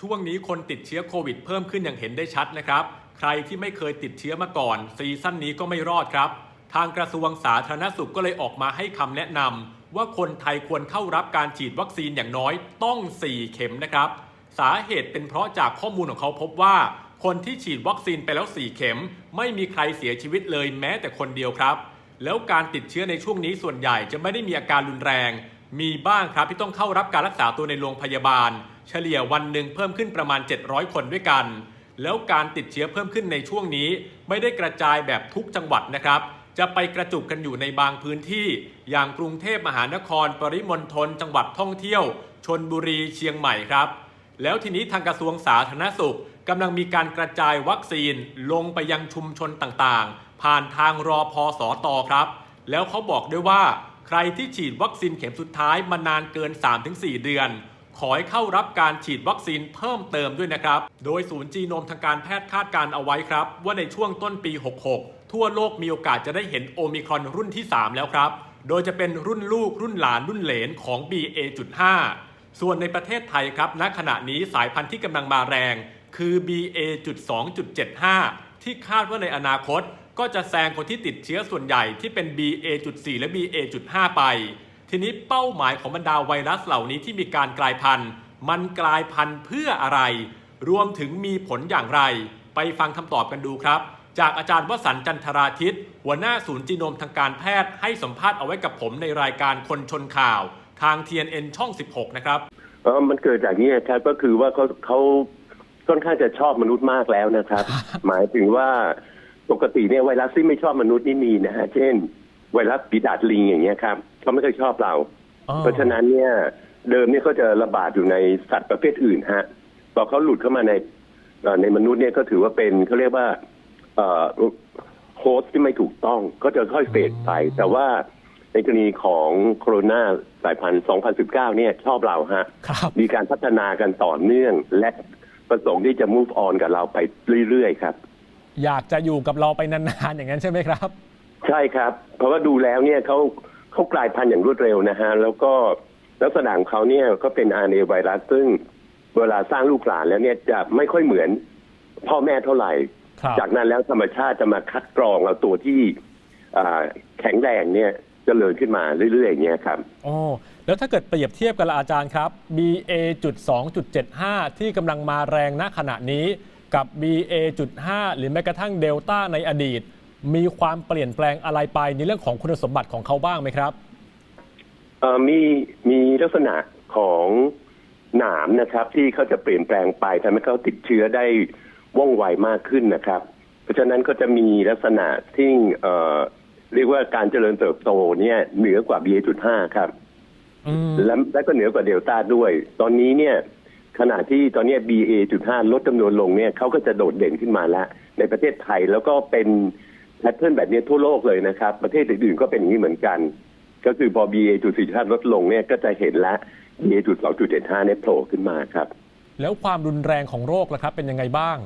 ช่วงนี้คนติดเชื้อโควิดเพิ่มขึ้นอย่างเห็นได้ชัดนะครับ ใครที่ไม่เคยติดเชื้อมาก่อน ซีซั่นนี้ก็ไม่รอดครับ ทางกระทรวงสาธารณสุขก็เลยออกมาให้คำแนะนำว่าคนไทยควรเข้ารับการฉีดวัคซีนอย่างน้อยต้อง 4 เข็มนะครับ สาเหตุเป็นเพราะจากข้อมูลของเขาพบว่า คนที่ฉีดวัคซีนไปแล้ว 4 เข็ม ไม่มีใครเสียชีวิตเลยแม้แต่คนเดียวครับ แล้วการติดเชื้อในช่วงนี้ส่วนใหญ่จะไม่ได้มีอาการรุนแรง มีบ้างครับที่ต้องเข้ารับการรักษาตัวในโรงพยาบาล เฉลี่ยวันหนึ่งเพิ่มขึ้นประมาณ 700 คนด้วยกัน แล้วการติดเชื้อเพิ่มขึ้นในช่วงนี้ ไม่ได้กระจายแบบทุกจังหวัดนะครับ จะไปกระจุกกันอยู่ในบางพื้นที่ อย่างกรุงเทพมหานคร ปริมณฑลจังหวัดท่องเที่ยว ชนบุรีเชียงใหม่ครับ แล้วทีนี้ทางกระทรวงสาธารณสุขกำลังมีการกระจายวัคซีนลงไปยังชุมชนต่างๆ ผ่านทางรอพอสอตอครับ แล้วเขาบอกด้วยว่า ใครที่ฉีดวัคซีนเข็มสุดท้ายมานานเกิน 3-4 เดือน ขอให้เข้ารับการฉีดวัคซีนเพิ่มเติมด้วยนะครับ โดยศูนย์จีโนมทางการแพทย์คาดการเอาไว้ครับ ว่าในช่วงต้นปี 66 ทั่วโลกมีโอกาสจะได้เห็นโอมิครอนรุ่นที่ 3 แล้วครับ โดยจะเป็นรุ่นลูกรุ่นหลานรุ่นเหลนของ BA.5 ส่วนในประเทศไทยครับ ณ ขณะนี้สายพันธุ์ที่กำลังมาแรง คือ BA.2.75 ที่คาดว่าในอนาคตก็จะแซงคนที่ติดเชื้อส่วนใหญ่ที่เป็น BA.4 และ BA.5 ไป ทีนี้เป้าหมายของบรรดาไวรัสเหล่านี้ที่มีการกลายพันธุ์ มันกลายพันธุ์เพื่ออะไร รวมถึงมีผลอย่างไร ไปฟังคำตอบกันดูครับ จากอาจารย์วสันจันทราทิต หัวหน้าศูนย์จีโนมทางการแพทย์ให้สัมภาษณ์เอาไว้กับผมในรายการคนชนข่าว ทาง TNN ช่อง 16 นะครับเออมันเกิดจากนี้ครับก็คือว่าเขาเขา ค่อนข้างจะชอบมนุษย์มากแล้วนะครับ หมายถึงว่าปกติเนี่ยไวรัสที่ไม่ชอบมนุษย์นี่มีนะฮะเช่น ไวรัสปีดาดลิงอย่างเงี้ยครับเขาไม่เคยชอบเราอ๋อเพราะฉะนั้นเนี่ย เดิมเนี่ยเขาจะระบาดอยู่ในสัตว์ประเภทอื่นฮะพอเขาหลุดเข้ามาในเอ่อในมนุษย์เนี่ยก็ถือว่าเป็นเขาเรียกว่าเอ่อโฮสต์ที่ไม่ถูกต้องก็จะค่อยเฟดไป แต่ว่าในกรณีของโคโรนาสายพันธุ์ 2019 เนี่ยชอบเราฮะครับมีการพัฒนากันต่อเนื่องและ ประสงค์ที่จะ move on กับเราไปเรื่อยๆครับ อยากจะอยู่กับเราไปนานๆอย่างนั้นใช่ไหมครับ ใช่ครับ เพราะว่าดูแล้วเนี่ยเขาเขากลายพันธุ์อย่างรวดเร็วนะฮะ แล้วก็ลักษณะของเขาเนี่ยก็เป็น RNA ไวรัสซึ่งเวลาสร้างลูกหลานแล้วเนี่ยจะไม่ค่อยเหมือนพ่อแม่เท่าไหร่ ครับ จากนั้นแล้วธรรมชาติจะมาคัดกรองเอาตัวที่อ่าแข็งแรงเนี่ยเจริญขึ้นมาเรื่อยๆอย่างเงี้ยครับ โอ้ แล้วถ้าเกิดเปรียบเทียบกันละอาจารย์ครับ BA.2.75 ที่กำลังมาแรงณขณะนี้กับ BA.5 หรือแม้กระทั่งเดลต้าในอดีต มีความเปลี่ยนแปลงอะไรไปในเรื่องของคุณสมบัติของเขาบ้างไหมครับมีมีลักษณะของหนามนะครับ ที่เขาจะเปลี่ยนแปลงไปทำให้เขาติดเชื้อได้ว่องไวมากขึ้นนะครับ เพราะฉะนั้นก็จะมีลักษณะที่เรียกว่าการเจริญเติบโตเนี่ยเหนือกว่า BA.5 ครับ และและก็เหนือกว่าเดลต้าด้วย ตอนนี้เนี่ยขณะที่ตอนเนี้ย BA.5 ลดจำนวนลงเนี่ยเขาก็จะโดดเด่นขึ้นมาแล้วในประเทศไทยแล้วก็เป็นแพทเทิร์นแบบนี้ทั่วโลกเลยนะครับ ประเทศอื่นๆก็เป็นอย่างนี้เหมือนกัน ก็คือพอ BA.4 ลดลงเนี่ยก็จะเห็นละ BA.2.75 เนี่ยโผล่ขึ้นมาครับ แล้วความรุนแรงของโรคล่ะครับ เป็นยังไงบ้าง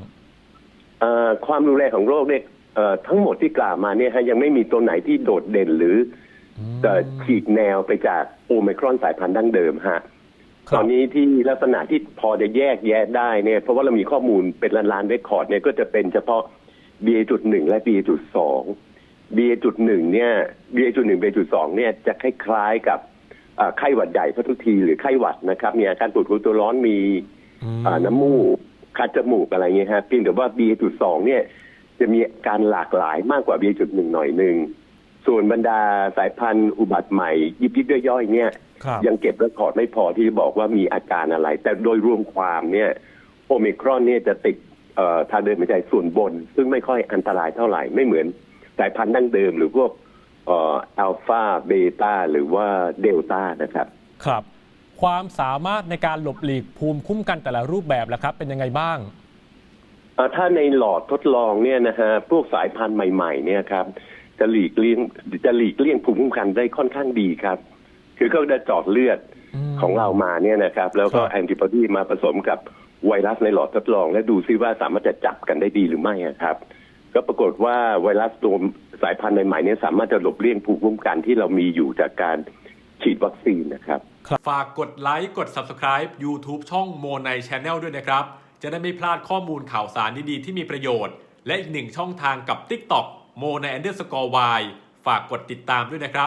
เอ่อความรุนแรงของโรคเนี่ยเอ่อทั้งหมดที่กล่าวมาเนี่ยฮะยังไม่มีตัวไหนที่โดดเด่นหรืออเอ่อฉีกแนวไปจาก โอไมครอนสายพันธุ์ดั้งเดิมฮะครับตอนนี้ที่ลักษณะที่พอจะแยกแยะได้เนี่ยเพราะว่าเรามีข้อมูลเป็นล้านๆเรคคอร์ดเนี่ยก็จะเป็นเฉพาะ BA.1 และ BA.2 BA.1 เนี่ย BA.1 BA.2 เนี่ยจะคล้ายๆกับอ่าไข้หวัดใหญ่พัทุกทีหรือไข้หวัดนะครับมีอาการปวดหัวตัวร้อนมีอ่าน้ำมูกคัดจมูกอะไรเงี้ยฮะเพียงแต่ว่า BA.2 เนี่ยจะมีการหลากหลายมากกว่า BA.1 หน่อยหนึ่ง ส่วนบรรดาสายพันธุ์อุบัติใหม่ ยิบยิบย่อยๆเนี่ย ครับยังเก็บเรคคอร์ดไม่พอที่จะบอกว่ามีอาการอะไร แต่โดยรวมความเนี่ยโอมิครอนเนี่ยจะติดเอ่อทางเดินหายใจส่วนบน ซึ่งไม่ค่อยอันตรายเท่าไหร่ไม่เหมือนสายพันธุ์ดั้งเดิม หรือพวกอัลฟาเบต้าหรือว่าเดลต้านะครับ ครับ ความสามารถในการหลบหลีกภูมิคุ้มกันแต่ละรูปแบบล่ะครับ เป็นยังไงบ้าง เอ่อถ้าในหลอดทดลองเนี่ยนะฮะพวกสายพันธุ์ใหม่ ๆ เนี่ยครับ จะหลีกเลี่ยงจะหลีกเลี่ยงภูมิคุ้มกันได้ค่อนข้างดีครับ คือเขาจะจาะเลือดของเรามาเนี่ยนะครับ แล้วก็แอนติบอดีมาผสมกับไวรัสในหลอดทดลอง และดูซิว่าสามารถจะจับกันได้ดีหรือไม่ครับ ก็ปรากฏว่าไวรัสตัวสายพันธุ์ใหม่ๆนี้สามารถจะหลบเลี่ยงภูมิคุ้มกันที่เรามีอยู่จากการฉีดวัคซีนนะครับฝากกดไลค์กด Subscribe YouTube ช่องโมใน Channel ด้วยนะครับ จะได้ไม่พลาดข้อมูลข่าวสารดีๆที่มีประโยชน์ และอีกหนึ่งช่องทางกับ TikTok โมในอันเดอร์สกอร์ฝากกดติดตามด้วยนะครับ